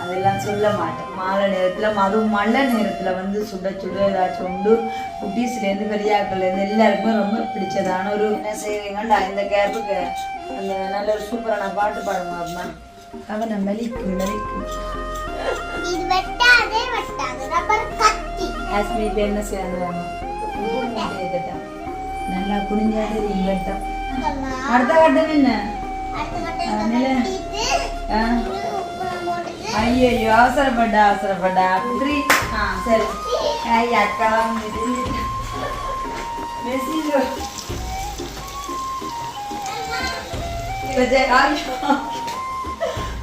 அதெல்லாம் சொல்ல மாட்டேன். மாலை நேரத்தில் மது மழை நேரத்தில் வந்து சுட சுட ஏதாச்சும் உண்டு. குட்டீஸ்லேருந்து பெரியாக்கள்லேருந்து எல்லாருக்குமே ரொம்ப பிடிச்சதான ஒரு என்ன செய்வீங்கண்டா இந்த கேப்புக்கு அந்த நல்ல ஒரு சூப்பரான பாட்டு பாடுங்க அம்மா அவனை மெலிக்கு மெலிக்கு இது வெட்டாதே வெட்டாது ரப்பர் கத்தி. ஆஸ்மிக்கு என்ன செய்யணும் நல்லா குனிஞ்சாது இதெல்லாம் அடுத்த கட்டம் என்ன? அடுத்த கட்டை அதனால- கட்டிட்டு ஆ உப்பு போட்டுட்டு ஐயோ அவசரப்பட்ட அவசரப்பட்ட அப்படி ஆ சரி ஐ அக்கா மெசேஜ்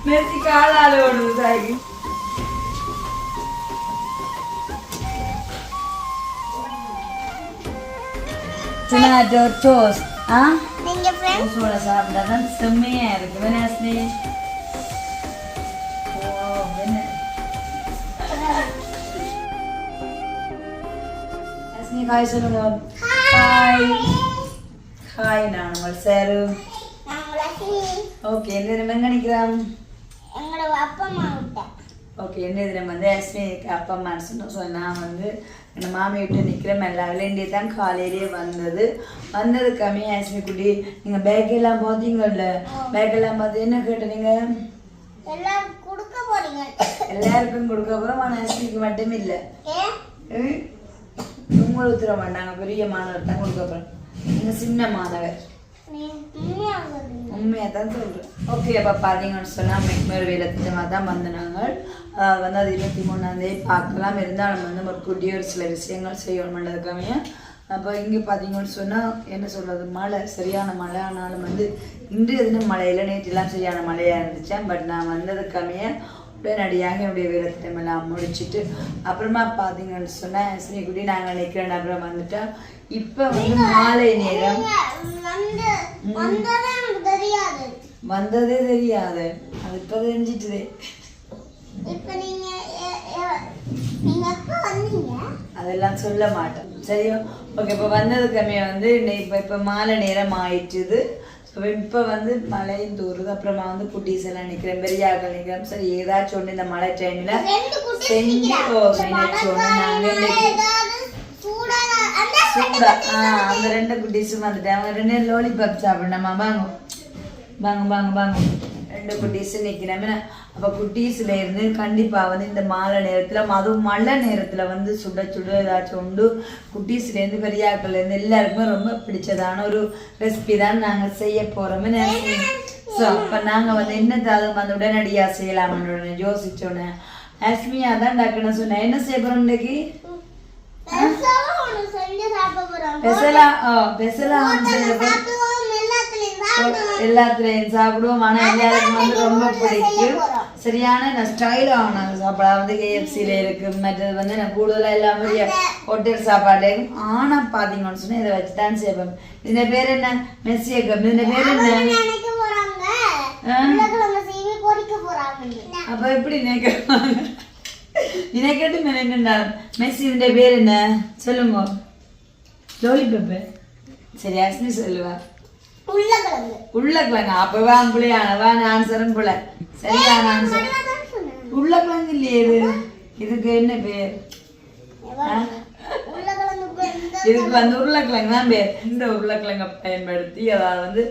மெஸ்ஸி காலால ஓடுது சாகி டொமேட்டோ டோஸ்ட் ஆ நீங்க ஃப்ரெண்ட்ஸ் ஹாய் சொல்லுங்க ஹாய் ஹாய் நான் உங்கள் சாரு ஓகே இந்த நம்ம எங்க நிற்கிறோம் எங்களோட அப்பா அம்மா விட்ட ஓகே என்ன இதில் வந்து அஸ்மிக்கு அப்பா அம்மான்னு சொன்னோம் ஸோ நான் வந்து எங்கள் மாமி விட்டு நிற்கிறேன் எல்லா விளையாண்டே தான் காலையிலேயே வந்தது வந்தது கம்மியாக அஸ்மி குட்டி நீங்கள் பேக் எல்லாம் பார்த்தீங்கல்ல பேக் எல்லாம் பார்த்து என்ன கேட்ட நீங்கள் எல்லாரும் கொடுக்க போறீங்க எல்லாருக்கும் கொடுக்க போகிறோம் ஆனால் அஸ்மிக்கு மட்டும் இல்லை ஏ உங்களுக்கு மாட்டாங்க பெரிய மாணவர் தான் கொடுக்க இந்த சின்ன மாணவர். உண்மையாக தான் சொல்கிறேன் ஓகே அப்போ பார்த்தீங்கன்னு சொன்னால் மெக்மேர் வேலை திட்டமாக தான் வந்து நாங்கள் வந்து அது இருபத்தி மூணாந்தேதி பார்க்கலாம். இருந்தாலும் வந்து ஒரு குட்டிய ஒரு சில விஷயங்கள் செய்யணுன்றதுக்காமே அப்போ இங்கே பார்த்தீங்கன்னு சொன்னால் என்ன சொல்கிறது மழை சரியான மழை. ஆனாலும் வந்து இன்றைய தினம் மழையில் நேற்றுலாம் சரியான மழையாக இருந்துச்சேன் பட் நான் வந்ததுக்காமையே உடனடியாக என்னுடைய வேலை திட்டம் எல்லாம் முடிச்சுட்டு அப்புறமா பார்த்தீங்கன்னு சொன்னால் அஸ்வினி குட்டி நாங்கள் நிற்கிறேன் அப்புறம் வந்துட்டா இப்போ வந்து மாலை நேரம். வந்து வந்ததே தெரியாது. அது இப்போ தெரிஞ்சிட்டுதே. அதெல்லாம் சொல்ல மாட்டேன் சரியோ ஓகே இப்போ வந்ததுக்கமே வந்து இப்போ இப்போ மாலை நேரம் ஆயிட்டுது. ஸோ இப்போ வந்து மழையும் தூருது அப்புறமா வந்து குட்டீஸ் எல்லாம் நிற்கிறேன் பெரியாக்கள் நிற்கிறேன் சரி ஏதாச்சும் ஒன்று இந்த மழை டைமில் செஞ்சு சூடா. ஆ அந்த ரெண்டு குட்டீஸும் வந்துட்டேன். அவங்க ரெண்டு லோலிபாப் சாப்பிடணுமா. வாங்க. வாங்க வாங்க வாங்க. ரெண்டு குட்டீஸ் நிற்கிறேன் அப்போ குட்டீஸ்ல இருந்து கண்டிப்பாக வந்து இந்த மாலை நேரத்தில் அதுவும் மழை நேரத்தில் வந்து சுட சுட ஏதாச்சும் உண்டு. குட்டீஸ்லேருந்து பெரியாக்கள்லேருந்து எல்லாருக்குமே ரொம்ப பிடிச்சதான ஒரு ரெசிபி தான் நாங்கள் செய்ய போகிறோம்னு ஸோ அப்போ நாங்கள் வந்து என்னத்தாவது வந்து உடனடியாக செய்யலாம்னு உடனே யோசிச்சோன்னே. அஸ்மியா தான் டக்குன்னு சொன்னேன் என்ன செய்ய போகிறோம் இன்னைக்கு? பெசலா பெசலா வந்து செய்ய போறோம். சாப்பிடுவோம் எல்லாத்துலயும் சாப்பிடுவோம். எல்லாத்துலயும் சாப்பிடுவோம் ஆனா எல்லாருக்கும் வந்து ரொம்ப பிடிக்கும். சரியான நான் ஸ்டைலாக நாங்கள் சாப்பிட வந்து கேஎஃப்சியில் இருக்கு. மற்றது வந்து நான் கூடுதலாக எல்லாமே ஹோட்டல் சாப்பாடு ஆனா பார்த்தீங்கன்னு சொன்னா இதை வச்சு தான் செய்வேன். இந்த பேர் என்ன? மெஸ்ஸிய கப் இந்த பேர் என்ன? அப்ப எப்படி நினைக்கிறாங்க? நினைக்கட்டு நினைக்கண்டா மெஸ்ஸி இந்த பேர் என்ன? சொல்லுங்க. லோலி பெப்பே சரி அஸ்மி சொல்லுவா. உருளைக்கிழங்கு அப்பவே அம்புலையானவா ஆன்சரும் புல சரியான ஆன்சர் உருளைக்கிழங்கு இல்லையே இது. இதுக்கு என்ன பேர்? இதுக்கு வந்து உருளைக்கிழங்கு தான் பேர். இந்த உருளைக்கிழங்கை பயன்படுத்தி அதாவது வந்து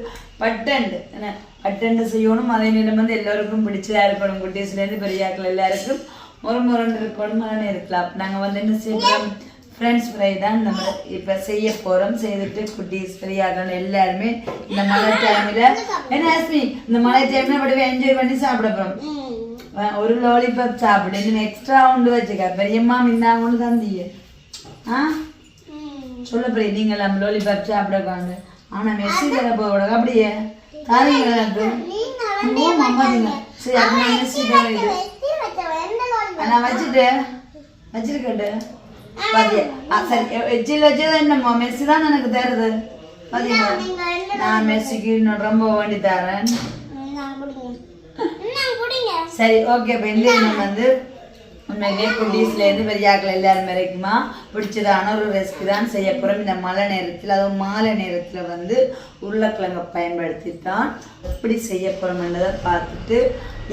பட்டண்டு. என்ன? பட்டண்டு செய்யணும். அதே நேரம் வந்து எல்லோருக்கும் பிடிச்சதா இருக்கணும். குட்டீஸ்லேருந்து பெரியாக்கள் எல்லாருக்கும் ஒரு முரண்டு இருக்கணும் இருக்கலாம் நாங்கள் வந்து என்ன செய்யறோம் ஃப்ரெண்ட்ஸ் ஃப்ரை தான் நம்ம இப்போ செய்ய போகிறோம் செய்துட்டு குட்டீஸ் பெரியாக்கள் எல்லாருமே இந்த மழை டைமில் என்ன ஆஸ்மி இந்த மழை டைமில் அப்படியே என்ஜாய் பண்ணி சாப்பிட போகிறோம். ஒரு லாலிபாப் சாப்பிடு இன்னும் எக்ஸ்ட்ரா உண்டு வச்சுக்க. பெரியம்மா மின்னாங்க ஒன்று தந்தீங்க ஆ. சொல்ல போய் நீங்கள் நம்ம லாலிபாப் சாப்பிடக்காங்க ஆனா மெஸ்ஸி தர போக அப்படியே. தாரீங்க எனக்கு சரி நான் மெஸ்ஸி வச்சுட்டு. வச்சிருக்கட்டு. சரி வச்சில் வச்சது என்னம்மா மெஸ்ஸி தான் எனக்கு தருது நான் மெஸ்ஸிக்கு இன்னும் ரொம்ப வேண்டி தரேன் சரி ஓகே இப்போ நம்ம வந்து உண்மையிலேயே குட்டீஸ்லேருந்து பெரியாக்கள் எல்லாரும் வரைக்குமா? பிடிச்சதான ஒரு ரெசிபி தான் செய்ய போகிறோம் இந்த மழை நேரத்தில் அதுவும் மாலை நேரத்தில் வந்து உருளைக்கிழங்கை பயன்படுத்தி தான் எப்படி செய்ய போகிறோம்ன்றதை பார்த்துட்டு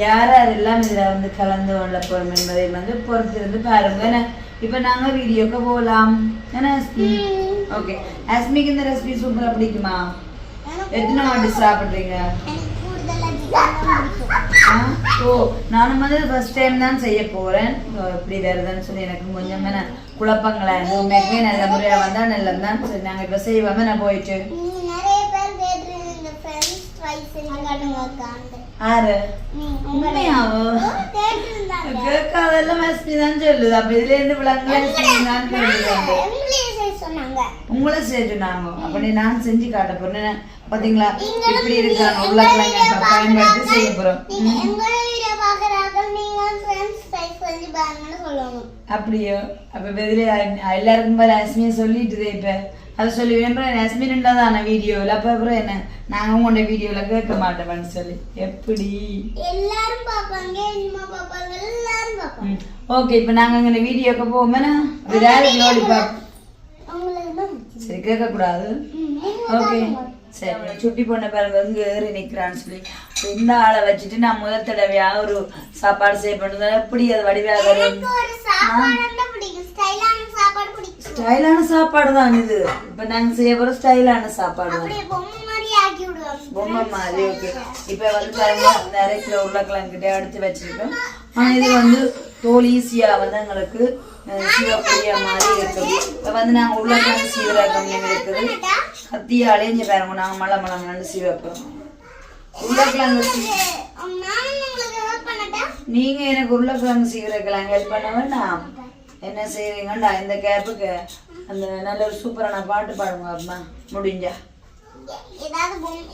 யார் யாரெல்லாம் இதில் வந்து கலந்து கொள்ள போகிறோம் என்பதை வந்து பொறுத்திருந்து பாருங்க. இப்போ நாங்கள் வீடியோக்கு போகலாம். என்ன ஓகே ஆஸ்மிக்கு இந்த ரெசிபி சூப்பராக பிடிக்குமா? எத்தனை வாட்டி சாப்பிட்றீங்க? ஓ நானும் வந்து ஃபர்ஸ்ட் டைம் தான் செய்ய போறேன். ஓ, எப்படி வருதுன்னு சொல்லி எனக்கு கொஞ்சம் குழப்பங்களா உண்மைக்குமே நல்ல முறையா வந்தா நல்லது தான் சரி நாங்க இப்ப செய்வோமே நான் போயிட்டு. ஆறு கேட்காதெல்லாம் மஸ்மி தான் சொல்லுது. அப்ப இதுல இருந்து விளங்கல தான் சொல்லுது எங்களையும் செய்ய சொன்னாங்க. உங்களை செய்ய நாங்க அப்ப நீ நான் செஞ்சு காட்ட போறேன் பாத்தீங்களா? இப்படி இருக்காங்க உருளைக்கிழங்கு பயன்படுத்தி செய்ய போறோம். நீங்க நீங்க அப்படியோ? அப்ப வெதிலே எல்லாருக்கும் போல அஸ்மியை சொல்லிட்டுதே இப்ப. அதை சொல்லி வேண்டாம் அஸ்மின்டா தானே வீடியோவில் அப்போ அப்புறம் என்ன? நாங்கள் உங்களோட வீடியோவில் கேட்க மாட்டோம்னு சொல்லி. எப்படி? எல்லாரும் பாப்பாங்க எல்லாரும் ஓகே இப்போ நாங்கள் இங்கே வீடியோக்கு போவோமே. விராடி லோடி பாப் உங்களுக்கு தான் சரி கேட்கக்கூடாது. ம், நீங்க ஓகே. சரி சுட்டி பொண்ணை பாருங்க எங்கே ஏறி நிற்கிறான்னு சொல்லி இந்த ஆளை வச்சுட்டு நான் முதல் தடவையாக ஒரு சாப்பாடு செய்ய பண்ணுறது எப்படி அது வடிவாக ஸ்டைலான சாப்பாடு தான் இது. இப்போ நாங்கள் செய்ய போகிற ஸ்டைலான சாப்பாடு தான். பொம்மை மாதிரி ஓகே இப்போ வந்து பாருங்க நிறைய கிலோ உருளைக்கிழங்கிட்ட எடுத்து வச்சிருக்கோம். ஆனால் இது வந்து தோல் ஈஸியாக வந்து எங்களுக்கு சீவக்கூடிய மாதிரி இருக்குது. இப்போ வந்து நாங்கள் உருளைக்கிழங்கு சீவிர கம்மியாக இருக்குது. கத்தியாலே இங்கே பாருங்க நாங்கள் மழை மழை மழை சீவப்போம். உருளைக்கிழங்கு நீங்கள் எனக்கு உருளைக்கிழங்கு சீவிரக்கிழங்கு ஹெல்ப் பண்ண வேண்டாம் என்ன செய்வீங்கண்டா இந்த கேப்புக்கு அந்த நல்ல ஒரு சூப்பரான பாட்டு பாடுங்க அம்மா முடிஞ்சா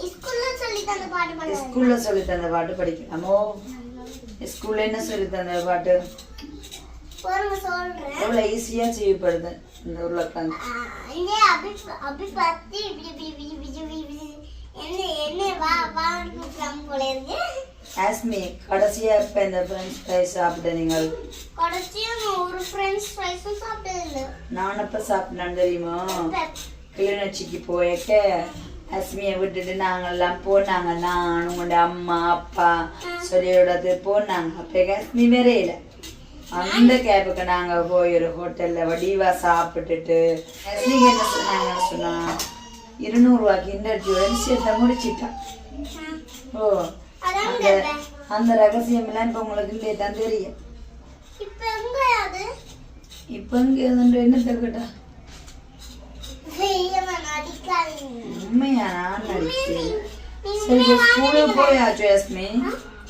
ஸ்கூல்ல சொல்லி தந்த பாட்டு படிக்கலாமோ ஸ்கூல்ல என்ன சொல்லி தந்த பாட்டு எவ்வளோ ஈஸியாக செய்யப்படுது இந்த உருளைக்கிழங்கு ஆஸ்மி கடைசியா இப்போ இந்த ஃப்ரெஞ்ச் ஃப்ரைஸ் சாப்பிட்ட நீங்கள்? கடைசியும் நான் ஒரு ஃப்ரெண்ட்ஸ் ஃப்ரைஸும் சாப்பிட்டது இல்லை. நான் எப்போ சாப்பிட்டேன்னு தெரியுமா? கிளிநொச்சிக்கு போயக்க அஸ்மியை விட்டுட்டு நாங்கெல்லாம் போனாங்க. நான் உங்களோட அம்மா அப்பா சொல்லியோடது போனாங்க. அப்போ அஸ்மி வரையில அந்த கேபுக்கு நாங்கள் போய் ஒரு ஹோட்டலில் வடிவா சாப்பிட்டுட்டு அஸ்மிக்கு என்ன சொன்னாங்கன்னு சொன்னா? இருநூறுவாய்க்கு இன்டர்வியூ சேர்த்த முடிச்சிட்டான் ஓ அந்த அந்த ரகசியம் எல்லாம் இப்போ உங்களுக்கு இல்லையே தான் தெரியும். இப்ப எங்க அது? இப்போ இங்கே வந்து என்னத்தை கேட்டா? வெய்யமா நடிக்காதீங்க. உண்மையா நான் நடிச்சேன் சரி ஸ்கூலுக்கு போயாச்சு யஸ்மி?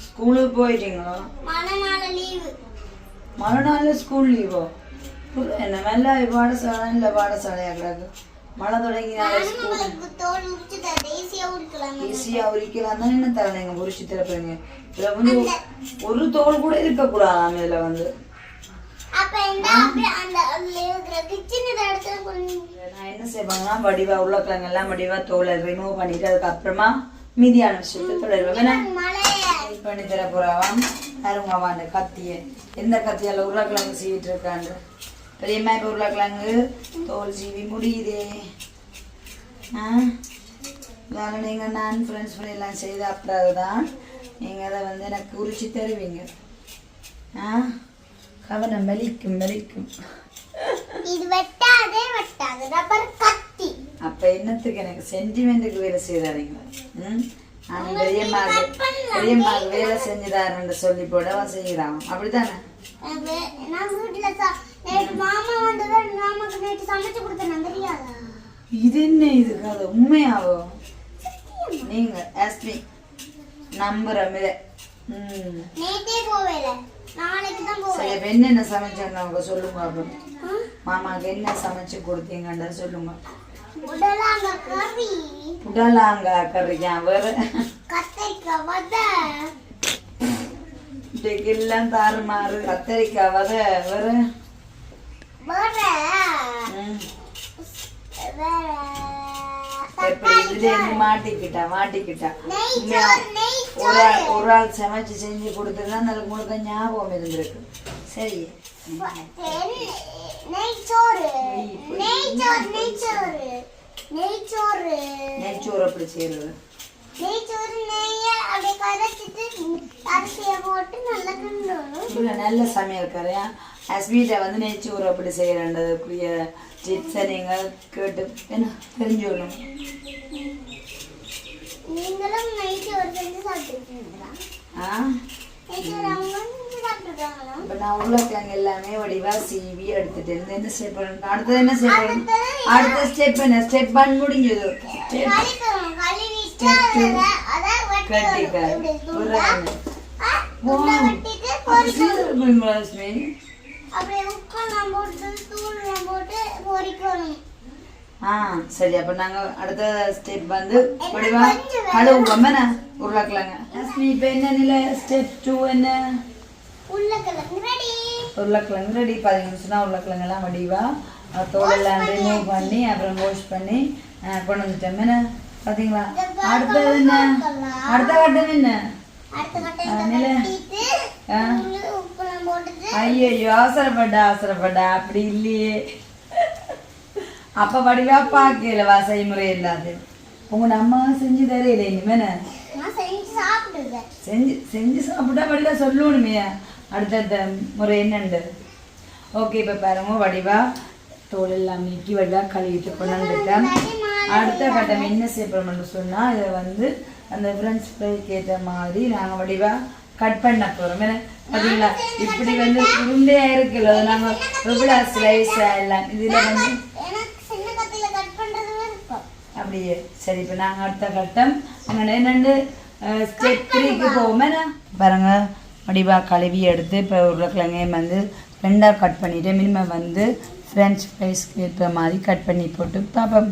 ஸ்கூலுக்கு போயிட்டீங்களோ? மறுநாள் ஸ்கூல் லீவோ என்ன மெல்ல பாடசாலை இல்லை பாடசாலையா கிடக்கு? மழை தொடங்கினால ஈஸியா உரிக்கலாம். தான் என்ன தரலைங்க உரிச்சு திறப்புறீங்க இதில் வந்து ஒரு தோல் கூட இருக்கக்கூடாதாம் இதில் வந்து. என்ன? செய்வாங்கன்னா வடிவா உருளைக்கிழங்கு எல்லாம் வடிவா தோலை ரிமூவ் பண்ணிட்டு அதுக்கப்புறமா மீதியான விஷயத்தை இது பண்ணி தர போறாவாம் யாருங்க அந்த கத்தியை? எந்த கத்தியால உருளைக்கிழங்கு சீவிட்டு இருக்காண்டு பெரியம்மா இப்போ உருளைக்கிழங்கு தோல் சீவி முடியுதே. ஆ? வேலை நீங்கள் நான் ஃப்ரெண்ட்ஸ் எல்லாம் செய்த அப்புறம் தான் நீங்கள் அதை வந்து எனக்கு உரிச்சு தருவீங்க. ஆ? கவனம் ரப்பர் கத்தி. அப்ப என்னத்துக்கு எனக்கு சென்டிமெண்ட்டுக்கு வேலை செய்தாருங்க ம்? நான் பெரியம்மாக்கு பெரியம்மாக்கு வேலை செஞ்சுதாருன்னு சொல்லி போடவா செய்யறான் அப்படித்தானே? அது நான் வீட்டுல சா நேற்று மாமா வந்தது மாமாக்கு நேற்று சமைச்சு கொடுத்தேன் தெரியாதா? இது என்ன இது கதை? உண்மையாவோ? நீங்க ஆஸ்மி நம்புறேன் இதை ம். நேற்றே போவேல. நாளைக்கு தான் போவேன். என்னென்ன சமைச்சாங்க அவங்க சொல்லுங்க அப்புறம் மாமாக்கு என்ன சமைச்சு கொடுத்தீங்கன்ற சொல்லுங்க. உடலாங்க கறி. புடலாங்க கறிக்கா வேற? கத்திரிக்காய் வத இன்னைக்கு எல்லாம் தாறுமாறு கத்தரிக்காய் வதை வேற வேற ம் வேற எப்படி இதுல இருந்து மாட்டிக்கிட்டா மாட்டிக்கிட்டா நெய் உண்மையா சோறு நெய் ஒரு ஆள் ஒரு ஆள் சமைச்சு செஞ்சு கொடுத்துருந்தா அதுக்கு முழுக்க ஞாபகம் இருந்திருக்கு சரி நெய்ச்சோறு நெய்ச்சோறு நெய்ச்சோறு நெய்ச்சோறு நெச்சோறு அப்படி செய்யறது நெய்ச்சோறு நெய்ய அப்படியே கரைச்சிட்டு அரிசியை போட்டு நல்லா கிண்டணும் இவ்வளோ அஸ்மீட்டை வந்து நெச்சோறு அப்படி செய்யறதுக்குரிய டிப்ஸை நீங்கள் கேட்டு என்ன தெரிஞ்சுக்கணும் நீங்களும் நெய்ச்சோறு செஞ்சு சாப்பிட்டுருக்கீங்களா ஆ நெய்ச்சோறு இப்போ நான் உருளைக்கிழங்கு எல்லாமே வடிவாக சீவி எடுத்துட்டு இருந்து என்ன ஸ்டெப் பண்ணணும் அடுத்தது என்ன ஸ்டெப் பண்ணணும் அடுத்த ஸ்டெப் என்ன ஸ்டெப் ஒன் முடிஞ்சது கட்டிக்க அப்படியே உப்பெல்லாம் போட்டு தூள்லாம் போட்டு பொரிக்கணும் ஆ சரி அப்போ நாங்கள் அடுத்த ஸ்டெப் வந்து வடிவா கழுவுவோம் என்ன உருளைக்கிழங்கு அஸ்மி இப்போ என்ன நிலை? ஸ்டெப் டூ என்ன? உருளைக்கிழங்கு ரெடி உருளைக்கிழங்கு ரெடி பதினஞ்சு நிமிஷம் உருளைக்கிழங்கெல்லாம் வடிவா. தோலெல்லாம் ரிமூவ் பண்ணி அப்புறம் வாஷ் பண்ணி கொண்டு வந்துட்டோம் என்ன பார்த்தீங்களா அடுத்தது என்ன? அடுத்த கட்டம் என்ன? நிலை. ஆ. ஐயோ அவசரப்பட்ட அவசரப்பட்ட அப்படி இல்லையே. அப்ப வடிவா பார்க்கல செய்முறை எல்லாத்தையும் உங்க அம்மா செஞ்சு தரையில இனிமேன நான் செஞ்சு செஞ்சு சாப்பிட்டா வடிவா சொல்லணுமே. அடுத்தடுத்த முறை என்னண்டு? ஓகே இப்போ பாருங்க வடிவா. தோல் எல்லாம் நீக்கி வடிவா கழுவிட்டு கொண்டாந்துட்டேன் அடுத்த கட்டம் என்ன செய்யப்படும்னு சொன்னா இதை வந்து அந்த ஃப்ரெண்ட்ஸ் ஃப்ரைக்கு ஏற்ற மாதிரி நாங்கள் வடிவா கட் பண்ண போகிறோம் ஏன்னா பார்த்தீங்களா இப்படி வந்து உருண்டையா இருக்குல்ல நாங்கள் எவ்வளோ ஸ்லைஸ் எல்லாம் இதில் வந்து அப்படியே சரி இப்போ நாங்கள் அடுத்த கட்டம். அங்கே என்னண்டு ஸ்டெப் த்ரீக்கு போவோமே பாருங்க வடிவா கழுவி எடுத்து இப்போ உருளைக்கிழங்கையும் வந்து ரெண்டாக கட் பண்ணிட்டு மினிமம் வந்து ஃப்ரெஞ்ச் ஃப்ரைஸ்க்கு ஏற்ற மாதிரி கட் பண்ணி போட்டு பார்ப்போம்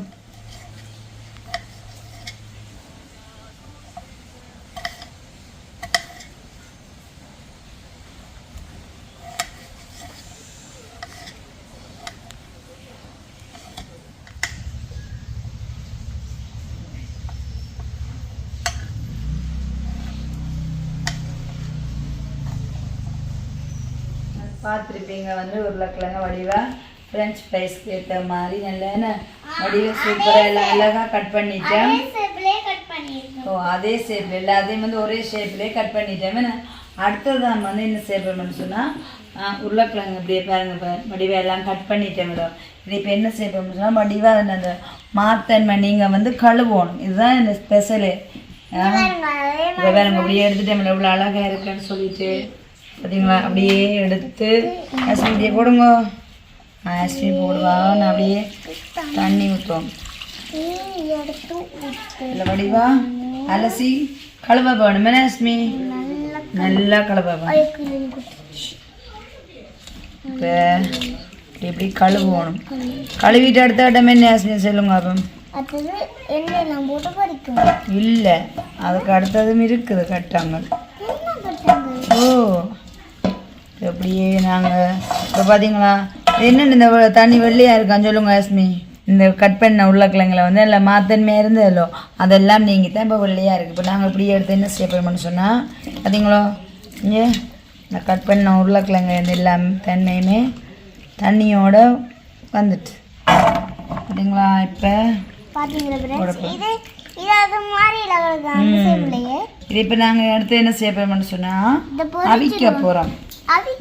பார்த்துருப்பீங்க வந்து உருளைக்கிழங்க வடிவா ஃப்ரெஞ்ச் ஃப்ரைஸ்க்கு ஏற்ற மாதிரி நல்ல என்ன வடிவா சூப்பராக எல்லாம் அழகாக கட் பண்ணிட்டேன். அதே ஓ அதே ஷேப்பில் எல்லாத்தையும் வந்து ஒரே ஷேப்லேயே கட் பண்ணிட்டேன். அடுத்தது நம்ம வந்து என்ன செய்யணும்னு சொன்னால் உருளைக்கிழங்கு இப்படியே பாருங்க இப்போ வடிவா எல்லாம் கட் பண்ணிட்டேன் மேடம் இது இப்போ என்ன செய்யணும்னு சொன்னால் வடிவாக அந்த மாத்தன்மை நீங்கள் வந்து கழுவணும். இதுதான் இந்த ஸ்பெஷலு அதே இப்போ பாருங்க அப்படியே எடுத்துட்டேன் இவ்வளோ அழகாக இருக்குன்னு சொல்லிட்டு. பார்த்தீங்களா அப்படியே எடுத்து ஆஸ்பிரியை போடுங்க. ஆஸ்மி போடுவா. நான் அப்படியே தண்ணி ஊற்றுவோம் இல்லை வடிவா? அலசி கழுவ போகணும் ஆஸ்மி நல்லா நல்லா கழுவ இப்போ இப்படி கழுவணும். கழுவிட்டு அடுத்த இடம் என்ன ஆஸ்மி சொல்லுங்க அப்போ இல்லை. அதுக்கு அடுத்ததும் இருக்குது கட்டங்கள். கட்டாங்க ஓ. அப்படியே நாங்கள் இப்போ பார்த்தீங்களா என்னென்ன இந்த தண்ணி வெள்ளையாக இருக்கான்னு சொல்லுங்க ஆஸ்மி இந்த கட் பண்ண உருளைக்கிழங்குல வந்து எல்லாம் மாத்தன்மையாக இருந்ததല്ലോ அதெல்லாம் நீங்கள் தான் இப்போ வெள்ளையாக இருக்குது இப்போ நாங்கள் இப்படியே எடுத்து என்ன செய்யப்படும்னு சொன்னால் பார்த்தீங்களோ இங்கே இந்த கட் பண்ண உருளைக்கிழங்கு இந்த எல்லாம் தன்மையுமே தண்ணியோட வந்துட்டு. பார்த்தீங்களா இப்போ இது இப்போ நாங்கள் அடுத்து என்ன செய்யப்படும்னு சொன்னால் இந்த அவிக்க போகிறோம்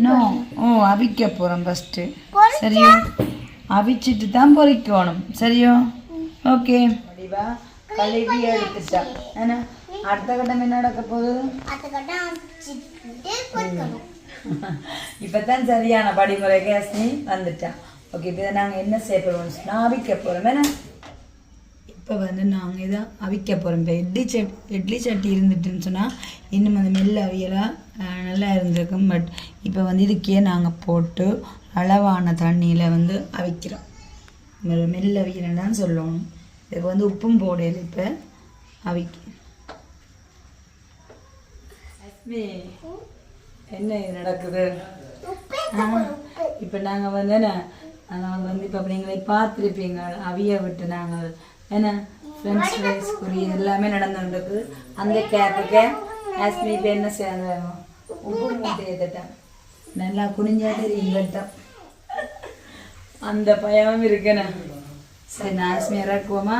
நோ ஓ அவிக்க போகிறோம் ஃபஸ்ட்டு? சரியோ? அவிச்சிட்டு தான் பொரிக்கணும் சரியோ? ஓகே வடிவா கழுவி எடுத்துட்டா. ஏன்னா அடுத்த கட்டம் என்ன நடக்க போகுது? இப்போ தான் சரியான படிமுறை கேஸ்னி வந்துட்டா. ஓகே இப்போ நாங்கள் என்ன செய்ய போகிறோம்னு சொன்னால் அவிக்க போகிறோம் ஏன்னா இப்போ வந்து நாங்கள் இதை அவிக்க போகிறோம் இப்போ இட்லி சட் இட்லி சட்டி இருந்துட்டுன்னு சொன்னால் இன்னும் அந்த மெல்ல அவியலாக நல்லா இருந்திருக்கும். பட் இப்போ வந்து இதுக்கே நாங்கள் போட்டு அளவான தண்ணியில் வந்து அவிக்கிறோம். மெல்ல மெல்ல அவிக்கிறேன்னு சொல்லணும் இதுக்கு வந்து உப்பும் போடையில் இப்போ. அவிக்க என்ன இது நடக்குது? உப்பே இப்போ நாங்கள் வந்து நாங்கள் வந்து இப்போ நீங்களே பார்த்துருப்பீங்க. அவிய விட்டு நாங்கள் என்ன? ஃப்ரெண்ட்ஸ் ஃப்ரைஸ் குறி எல்லாமே நடந்துருக்கு அந்த கேப்புக்கு ஆஸ்மி இப்போ என்ன செய்ய உப்பு மூட்டை ஏற்றுட்டேன் நல்லா குனிஞ்சா தெரியும் அந்த பயமும் இருக்குண்ணே சரி நான் நாஸ்மி இறக்குவோமா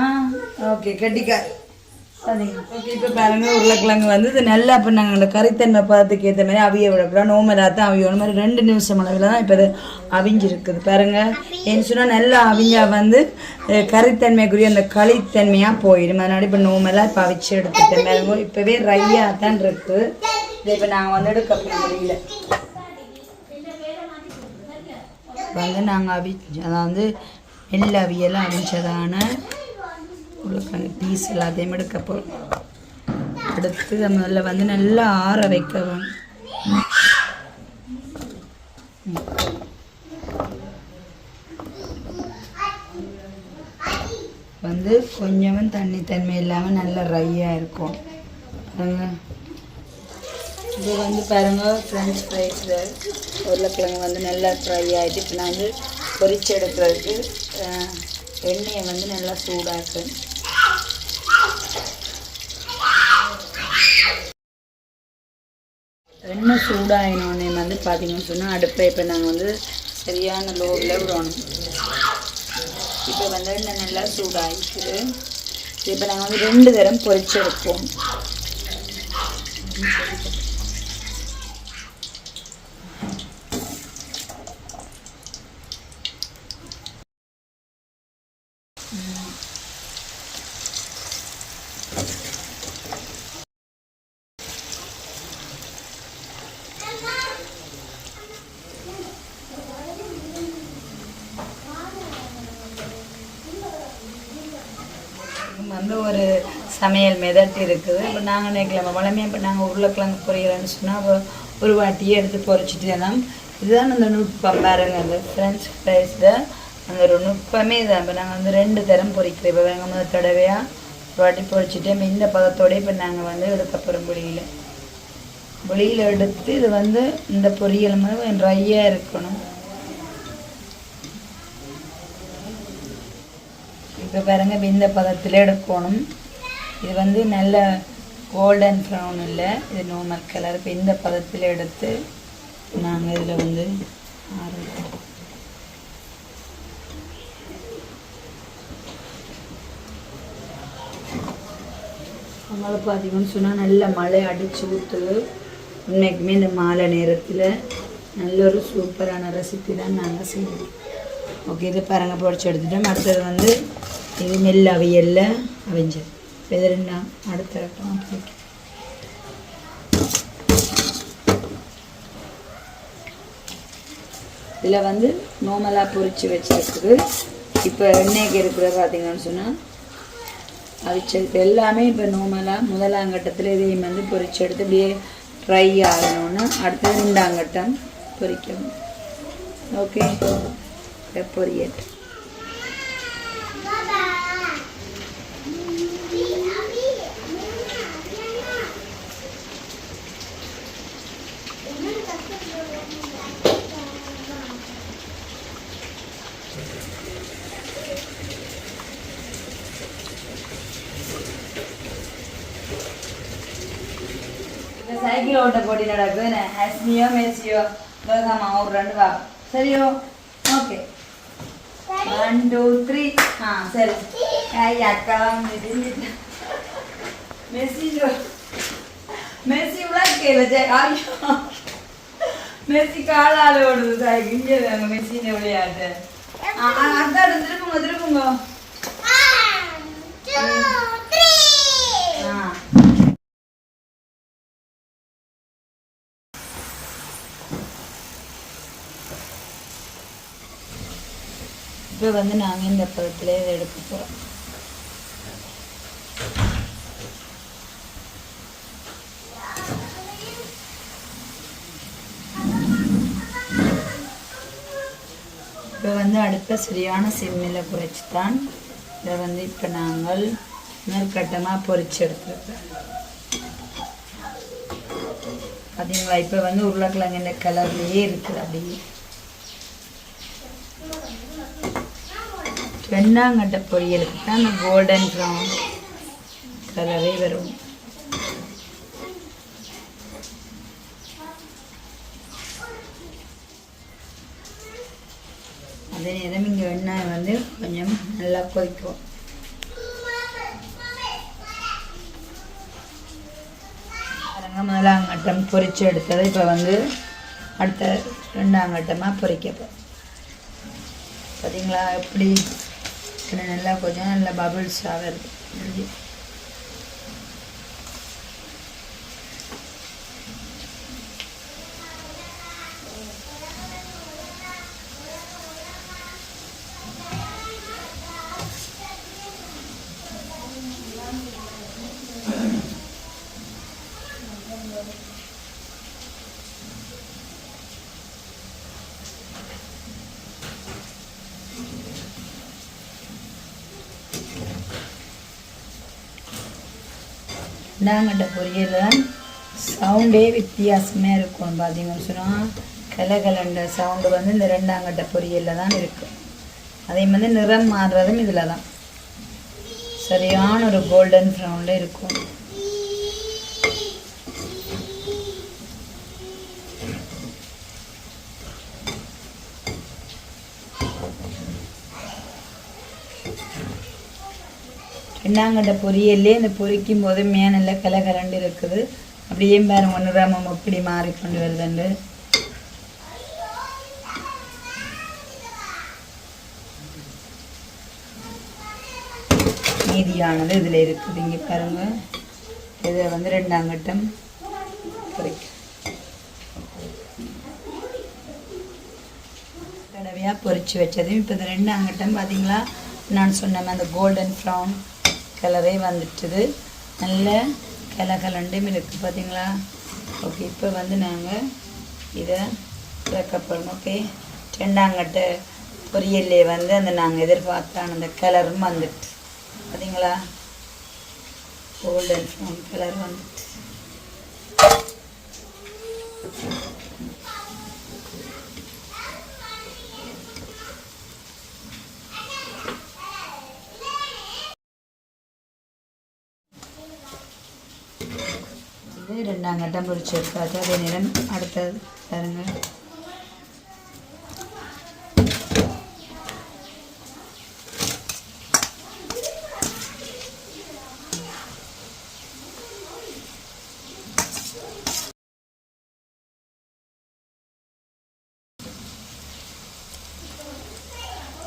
ஓகே கட்டிக்காய் ஓகே இப்போ பாருங்க உருளைக்கிழங்கு வந்து இது நல்லா இப்போ நாங்கள் அந்த கறித்தன்மை பதத்துக்கு ஏற்ற மாதிரி அவிய விடக்கூடாது நோமலாக தான் அந்த மாதிரி ரெண்டு நிமிஷம் அளவில் தான் இப்போ அது அவிஞ்சிருக்குது. பாருங்க. ஏன்னு சொன்னால் நல்லா அவிஞ்சா வந்து கறித்தன்மைக்குரிய அந்த களித்தன்மையாக போயிடும். அதனால இப்போ நோமெல்லாம் இப்போ அவிச்சு எடுத்துட்டேன் பாருங்க இப்போவே ரையாக தான் இருக்குது இதை இப்போ நாங்கள் வந்து எடுக்க முடியல வந்து நாங்கள் அவி அதாவது நெல் அவியெல்லாம் அவிஞ்சதான உருளைக்கிழங்கு பீஸ் எல்லாத்தையும் எடுக்க போகிறோம் எடுத்து முதல்ல வந்து நல்லா ஆற வைக்கவும். வந்து கொஞ்சமும் தண்ணி தன்மை இல்லாமல் நல்ல ரையாக இருக்கும். இது வந்து பாருங்க ஃப்ரெஞ்ச் ஃப்ரைஸில் உருளைக்கிழங்கு வந்து நல்லா ஃப்ரை ஆகிட்டு இப்போ நான் வந்து பொரிச்சு எடுக்கிறதுக்கு எண்ணெயை வந்து நல்லா சூடாக்குறேன் எண்ணெய் சூடாகினோடனே வந்து பார்த்தீங்கன்னு சொன்னால் அடுப்பை இப்போ நாங்கள் வந்து சரியான லோவில் விடணும். இப்போ வந்து எண்ணெய் நல்லா சூடாகிக்குது இப்போ நாங்கள் வந்து ரெண்டு தரம் பொரிச்சு எடுப்போம் வந்து ஒரு சமையல் மெதட் இருக்குது. இப்போ நாங்கள் நினைக்கலாமா வளமையாக இப்போ நாங்கள் உருளைக்கிழங்கு பொரியலன்னு சொன்னால் ஒரு வாட்டியே எடுத்து பொரிச்சிட்டு எல்லாம் இதுதான் அந்த நுட்பம் பாருங்க அந்த ஃப்ரெஞ்ச் ஃப்ரைஸில் அந்த ஒரு நுட்பமே இதான். இப்போ நாங்கள் வந்து ரெண்டு தரம் பொறிக்கிறோம். இப்போ வேங்க முதல் தடவையாக ஒரு வாட்டி பொரிச்சிட்டு இந்த பதத்தோடய இப்போ நாங்கள் வந்து எடுக்க போகிறோம் புளியில் எடுத்து இது வந்து இந்த பொரியல் மாதிரி ட்ரையாக இருக்கணும். இப்போ பாருங்க இந்த பதத்தில் எடுக்கணும். இது வந்து நல்ல கோல்டன் ப்ரௌன் இல்லை. இது நார்மல் கலர் இப்போ இந்த பதத்தில் எடுத்து நாங்கள் இதில் வந்து ஆரம்பிப்போம். அதனால் பார்த்தீங்கன்னு சொன்னால் நல்ல மழை அடித்து ஊற்றுது உண்மைக்குமே இந்த மாலை நேரத்தில் நல்ல ஒரு சூப்பரான ரெசிபி தான் நாங்கள் செய்வோம் ஓகே இது பரங்க பொடிச்சு எடுத்துட்டோம். அடுத்தது வந்து இது நெல் அவியலில் அவிஞ்சது. இது ரெண்டாம் அடுத்த இதில் வந்து நோமலாக பொறிச்சு வச்சிருக்குது இப்போ எண்ணெய்க்கு இருக்கிற பார்த்தீங்கன்னு சொன்னால் அவிச்சது எல்லாமே இப்போ நோமலாக முதலாங்கட்டத்தில் இதையும் வந்து பொறிச்சு எடுத்து இப்படியே ட்ரை ஆகணும்னு அடுத்தது ரெண்டாங்கட்டம் பொறிக்கணும். ஓகே பொரியட் சைக்கிள் ஓட்ட போட்டி நடக்குது ஹஸ்மியோ மெஸ்ஸியோ லோகமா ஒரு ரெண்டு வா சரியோ? ஓகே. ஒன் டூ த்ரீ ஆ சரி. ஐயா அக்கா மெஸ்ஸி மெஸ்ஸி உலக்கையில் ஜெய். ஐயோ. மெஸ்ஸி காலால் ஓடுது சைக்கிள் இங்கே வாங்க மெஸ்ஸின்னு விளையாட்டு. ஆ ஆ, அதான் திருப்புங்க திருப்புங்க ஆ இப்போ வந்து நாங்கள் இந்த பழத்தில் இதை எடுக்க போகிறோம் இப்போ வந்து அடுப்பை சரியான சிம்மில் குறைச்சி தான் இதை வந்து இப்போ நாங்கள் மேற்கட்டமாக பொறிச்சு எடுத்துருக்கோம். பார்த்தீங்களா இப்போ வந்து உருளைக்கிழங்கு இந்த கலர்லேயே இருக்குது அப்படியே. வெண்ணாங்கட்டை பொரியலுக்கு தான் அந்த கோல்டன் ப்ரௌன் கலரே வரும். அதே நேரம் இங்கே வெண்ணாய் வந்து கொஞ்சம் நல்லா கொதிக்கும். பாருங்க முதலாம் எடுத்ததை பொரிச்சு எடுத்தது. இப்போ வந்து அடுத்த ரெண்டாங்கட்டமாக கட்டமாக பார்த்தீங்களா எப்படி இதில் நல்லா கொஞ்சம் நல்லா பபுள்ஸாக வருது. இந்தாங்கண்ட ரெண்டாங்கட்ட பொரியல் சவுண்டே வித்தியாசமாக இருக்கும் பார்த்தீங்கன்னு சொன்னால் கலகலண்ட சவுண்டு வந்து இந்த ரெண்டாங்கட்ட பொரியலில் தான் இருக்கும் அதே மாதிரி நிறம் மாறுறதும் இதில் தான் சரியான ஒரு கோல்டன் ப்ரௌனில் இருக்கும் ரெண்டாங்கட்ட பொரியல்லே இந்த பொரிக்கும் போது மேனில் கலகலண்டு இருக்குது. அப்படியே பாருங்க ஒன்று ராமம் எப்படி மாறிக்கொண்டு வருதுண்டு. மீதியானது இதில் இருக்குது. இங்கே பாருங்க இதை வந்து ரெண்டாங்கட்டம் பொரிக்கும் தடவையாக பொரிச்சு வச்சது இப்போ இந்த ரெண்டாங்கட்டம் பார்த்தீங்களா நான் சொன்னேன் அந்த கோல்டன் ப்ரௌன் கலரே வந்துட்டுது. நல்ல கிளகலண்டும் இருக்குது பார்த்தீங்களா ஓகே இப்போ வந்து நாங்கள் இதை இறக்கப்படும் ஓகே? ரெண்டாங்கட்ட பொரியல்லே வந்து அந்த நாங்கள் எதிர்பார்த்தான அந்த கலரும் வந்துட்டு பார்த்தீங்களா கோல்டன் ப்ரௌன் கலர் வந்துட்டு. நாங்கள் ரெண்டாம் கட்டம் எடுத்தாச்சு அதே நேரம் அடுத்தது பாருங்க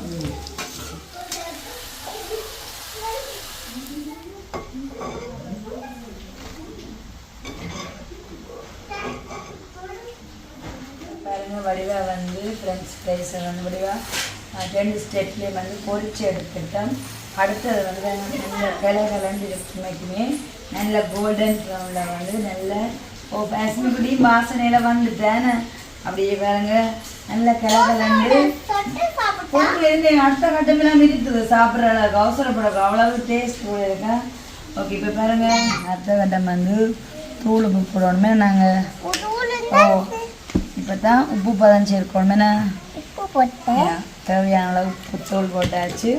ம். பாருங்க வடிவா வந்து ஃப்ரெண்ட்ஸ் ஃப்ரைஸை வந்து வடிவா அஹ், ரெண்டு ஸ்டெப்லேயும் வந்து பொரிச்சு எடுத்துட்டோம் அடுத்தது வந்து நல்ல கிளைகளண்டு இருக்குமைக்குமே நல்ல கோல்டன் ப்ரௌனில் வந்து நல்ல ஓ பேசனபடி வாசனையில் வந்துட்டேன். அப்படியே பாருங்க. நல்ல பொருள் இருந்து அடுத்த கட்டமெல்லாம் இருக்குது. சாப்பிட்ற அளவுக்கு அவசரப்படாது அவ்வளவு டேஸ்ட் இருக்கா? ஓகே இப்போ பாருங்க. அடுத்த கட்டம் வந்து தூள் உப்பு போடணுமே. நாங்கள் ஓ இப்போ தான் உப்பு பதம் சேர்க்கணுமே உப்பு போட்டேன் தேவையான அளவு உப்பு தூள் போட்டாச்சு.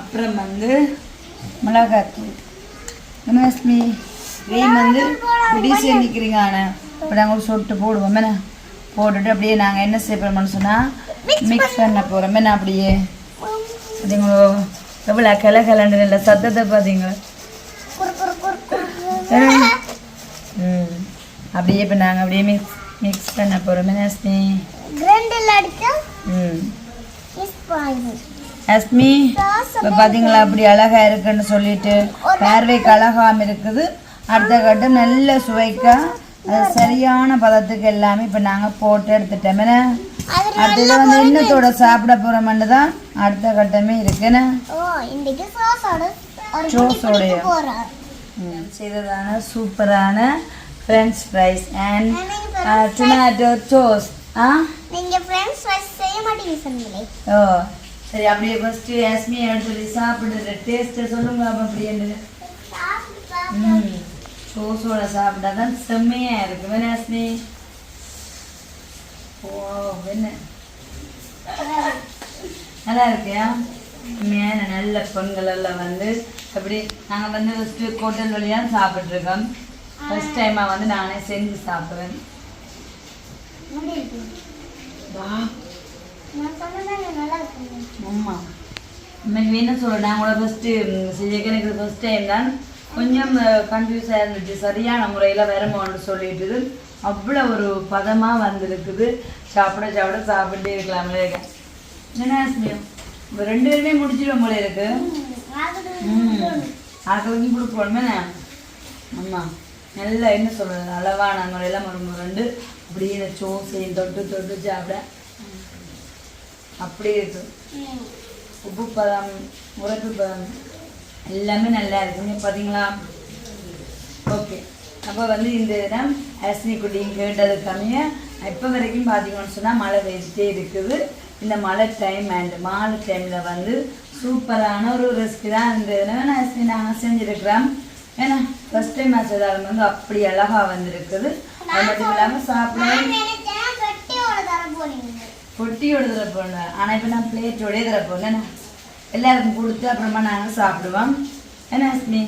அப்புறம் வந்து மிளகாத்தூள். மனஸ்மி வெயில் வந்து குடிசை நிற்கிறீங்க ஆனால் இப்போ நாங்கள் சொட்டு போடுவோம். என்ன? போட்டுட்டு அப்படியே நாங்கள் என்ன செய்ய போகிறோம்னு சொன்னால் மிக்ஸ் பண்ண. போகிறோம் என்ன அப்படியே? பார்த்தீங்களோ எவ்வளோ கிளை கிளண்டு இல்லை சத்தத்தை பார்த்தீங்களா ம். அப்படியே இப்போ நாங்கள் அப்படியே மிக்ஸ் மிக்ஸ் பண்ண போகிறோம் கிரைண்டர்ல ம் மிஸ் பாயிண்ட் அஸ்மி இப்போ பார்த்தீங்களா அப்படி அழகா இருக்குன்னு சொல்லிட்டு பார்வைக்கு அழகாம இருக்குது. அடுத்த கட்டம் நல்ல சுவைக்கா சரியான பதத்துக்கு எல்லாமே இப்போ நாங்கள் போட்டு எடுத்துட்டோமே. அடுத்தது வந்து இன்னத்தோட சாப்பிட போகிறோம்னு தான் அடுத்த கட்டமே இருக்குன்னு. சோஸோடைய செய்ததான சூப்பரான French fries and tomato toast ஆ? நீங்க ஃப்ரெண்ட்ஸ் ஃப்ரைஸ் செய்ய மாட்டீங்க சொன்னீங்களே. ஓ சரி அப்படியே ஃபஸ்ட்டு யாஸ்மி எடுத்து சொல்லி சாப்பிடுற டேஸ்ட்டை சொல்லுங்க அப்போ அப்படியே ம் சோஸோட சாப்பிட்டா தான் செம்மையாக இருக்கு வேணா யாஸ்மி? ஓ என்ன? நல்லா இருக்கியா? மேலே நல்ல பொண்கள் எல்லாம் வந்து அப்படி நாங்கள் வந்து ஃபஸ்ட்டு ஹோட்டல் வழியாக சாப்பிட்ருக்கோம் ஃபஸ்ட் டைமாக வந்து நானே செஞ்சு சாப்பிடுவேன் வா நான் சொன்னதானே நல்லா இருக்கும் ஆமாம் இன்னைக்கு என்ன சொல்ல நான் கூட ஃபஸ்ட்டு செஞ்சு எனக்கு ஃபஸ்ட் டைம் தான். கொஞ்சம் கன்ஃபியூஸாக இருந்துச்சு. சரியான முறையில் வருமானு சொல்லிட்டு அவ்வளோ ஒரு பதமாக வந்திருக்குது. சாப்பிட சாப்பிட சாப்பிட்டே இருக்கலாம்ல இருக்கேன் என்ன ஆஸ்மியம் இப்போ ரெண்டு பேருமே முடிச்சிடும் போல இருக்கு. ம். ஆக்களுக்கும் கொடுக்கணுமே ஆமாம் நல்லா என்ன சொல்கிறது அளவான முறையில் ஒரு ரெண்டு அப்படியே இந்த சோசையும் தொட்டு தொட்டு சாப்பிட. அப்படியே இருக்கும் உப்பு பதம் உரப்பு பதம் எல்லாமே நல்லா இருக்குங்க. பார்த்தீங்களா ஓகே அப்போ வந்து இந்த இடம் அஸ்னி குட்டியும் கேட்டது கம்மியாக இப்போ வரைக்கும் பார்த்தீங்கன்னு சொன்னால் மழை பெய்ஞ்சிட்டே இருக்குது. இந்த மழை டைம் அண்ட் மாலை டைமில் வந்து சூப்பரான ஒரு ரெசிபி தான் இந்த இடம். அஸ்னி நாங்கள் செஞ்சுருக்கிறோம். ஏன்னா ஃபஸ்ட் டைம் செய்தாலும் வந்து அப்படி அழகாக வந்திருக்குது. அது மட்டும் இல்லாமல் சாப்பிட நான் நினைச்சேன் கட்டியோட தர போறீங்க. பொட்டியோட தர போனேன் ஆனால் இப்போ நான் பிளேட்டோடய தர போனேன் எல்லாருக்கும் கொடுத்து அப்புறமா நாங்கள் சாப்பிடுவோம். என்ன அஸ்மி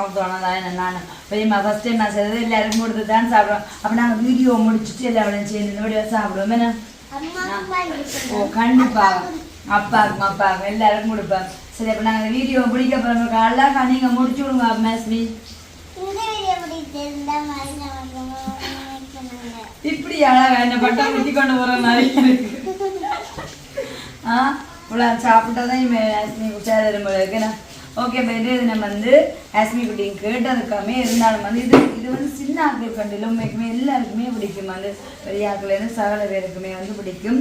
அவ்வளோதான் நான். பெரியம்மா ஃபஸ்ட் டைம் நான் செய்தது எல்லாருக்கும் கொடுத்து தான் சாப்பிடுவோம். அப்போ நாங்கள் வீடியோ முடிச்சுட்டு எல்லாரும் சேர்ந்து இந்த வீடியோ சாப்பிடுவோம். என்ன? ஓ கண்டிப்பாக அப்பாவுக்கும் அப்பாவுக்கும். எல்லாருக்கும் கொடுப்பேன். சரி அப்போ நாங்கள் வீடியோ பிடிக்க போகிறோம் காலைல நீங்கள் முடிச்சு விடுங்க மேஸ்மி இப்படி அழகா என்ன பட்டம் குத்தி கொண்டு போகிற மாதிரி இருக்கு. ஆ? இவ்வளோ சாப்பிட்டா தான் இவன் ஆஸ்மி குச்சாதரும் போல இருக்குண்ணா ஓகே இது நம்ம வந்து ஆஸ்மி குட்டியும் கேட்டதுக்காமே இருந்தாலும் வந்து இது இது வந்து சின்ன ஆக்கள் கண்டிலும் எல்லாருக்குமே பிடிக்கும். அது பெரிய ஆக்கள்லேருந்து சகல பேருக்குமே வந்து பிடிக்கும்.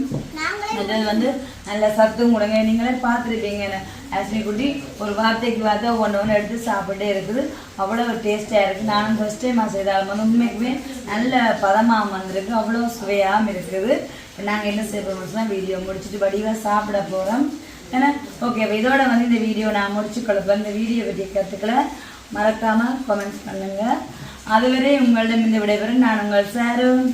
அது வந்து நல்ல சத்தும் கொடுங்க. நீங்களே பார்த்துருப்பீங்க ஆஸ்மி குட்டி ஒரு வார்த்தைக்கு வார்த்தை ஒன்று ஒன்று எடுத்து சாப்பிட்டே இருக்குது. அவ்வளோ டேஸ்ட்டாக இருக்குது நானும் ஃபஸ்ட் டைம் செய்தாலும் வந்து உண்மைக்குமே நல்ல பதமாக வந்திருக்கு. அவ்வளோ சுவையாகவும் இருக்குது. நாங்கள் என்ன செய்ய போகிறோம்னா வீடியோ முடிச்சுட்டு வடிவாக சாப்பிட போகிறோம் ஏன்னா ஓகே அப்போ இதோட வந்து இந்த வீடியோ நான் முடிச்சு கொடுப்பேன் இந்த வீடியோ பற்றிய கற்றுக்களை மறக்காமல் கமெண்ட்ஸ் பண்ணுங்கள் அதுவரை உங்களிடம் இந்த விடைபெறும். நான் உங்கள் சாரும்